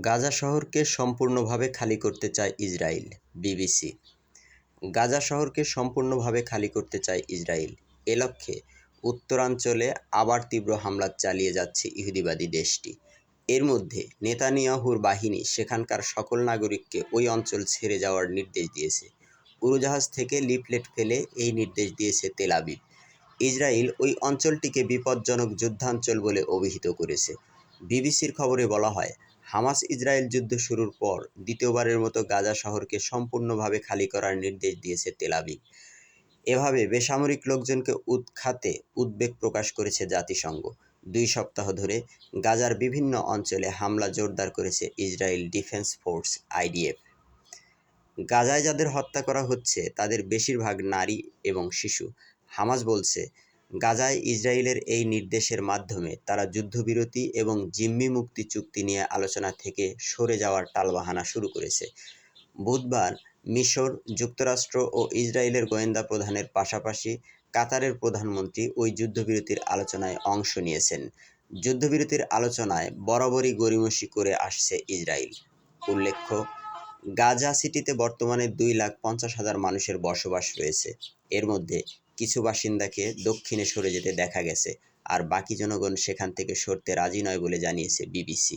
গাজা শহরকে সম্পূর্ণভাবে খালি করতে চায় ইসরায়েল, বিবিসি। গাজা শহরকে সম্পূর্ণভাবে খালি করতে চায় ইসরায়েল। এ লক্ষ্যে উত্তরাঞ্চলে আবার তীব্র হামলা চালিয়ে যাচ্ছে ইহুদিবাদী দেশটি। এর মধ্যে নেতানিয়াহুর বাহিনী সেখানকার সকল নাগরিককে ওই অঞ্চল ছেড়ে যাওয়ার নির্দেশ দিয়েছে। উড়োজাহাজ থেকে লিফলেট ফেলে এই নির্দেশ দিয়েছে তেলাবিব ইসরায়েল ওই অঞ্চলটিকে বিপজ্জনক যুদ্ধাঞ্চল বলে অভিহিত করেছে। বিবিসির খবরে বলা হয় হামাস ইসরায়েল যুদ্ধ শুরুর পর দ্বিতীয়বারের মতো গাজা শহরকে সম্পূর্ণভাবে খালি করার নির্দেশ দিয়েছে তেলাবি এভাবে বেসামরিক লোকজনকে উৎখাতে উদ্বেগ প্রকাশ করেছে জাতিসংঘ। দুই সপ্তাহ ধরে গাজার বিভিন্ন অঞ্চলে হামলা জোরদার করেছে ইসরায়েল ডিফেন্স ফোর্স আইডিএফ। গাজায় যাদের হত্যা করা হচ্ছে, তাদের বেশিরভাগ নারী এবং শিশু। হামাস বলছে গাজায় ইসরায়েলের এই নির্দেশের মাধ্যমে তারা যুদ্ধবিরতি এবং জিম্মি মুক্তি চুক্তি নিয়ে আলোচনা থেকে সরে যাওয়ার টালবাহানা শুরু করেছে। বুধবার মিশর যুক্তরাষ্ট্র ও ইসরায়েলের গোয়েন্দা প্রধানের পাশাপাশি কাতারের প্রধানমন্ত্রী ওই যুদ্ধবিরতির আলোচনায় অংশ নিয়েছেন। যুদ্ধবিরতির আলোচনায় বরাবরই গড়িমসি করে আসছে ইসরায়েল। উল্লেখ্য, গাজা সিটিতে বর্তমানে দুই লাখ পঞ্চাশ হাজার মানুষের বসবাস রয়েছে। এর মধ্যে কিছু বাসিন্দাকে দক্ষিণে সরে যেতে দেখা গেছে, আর বাকি জনগণ সেখান থেকে সরতে রাজি নয় বলে জানিয়েছে বিবিসি।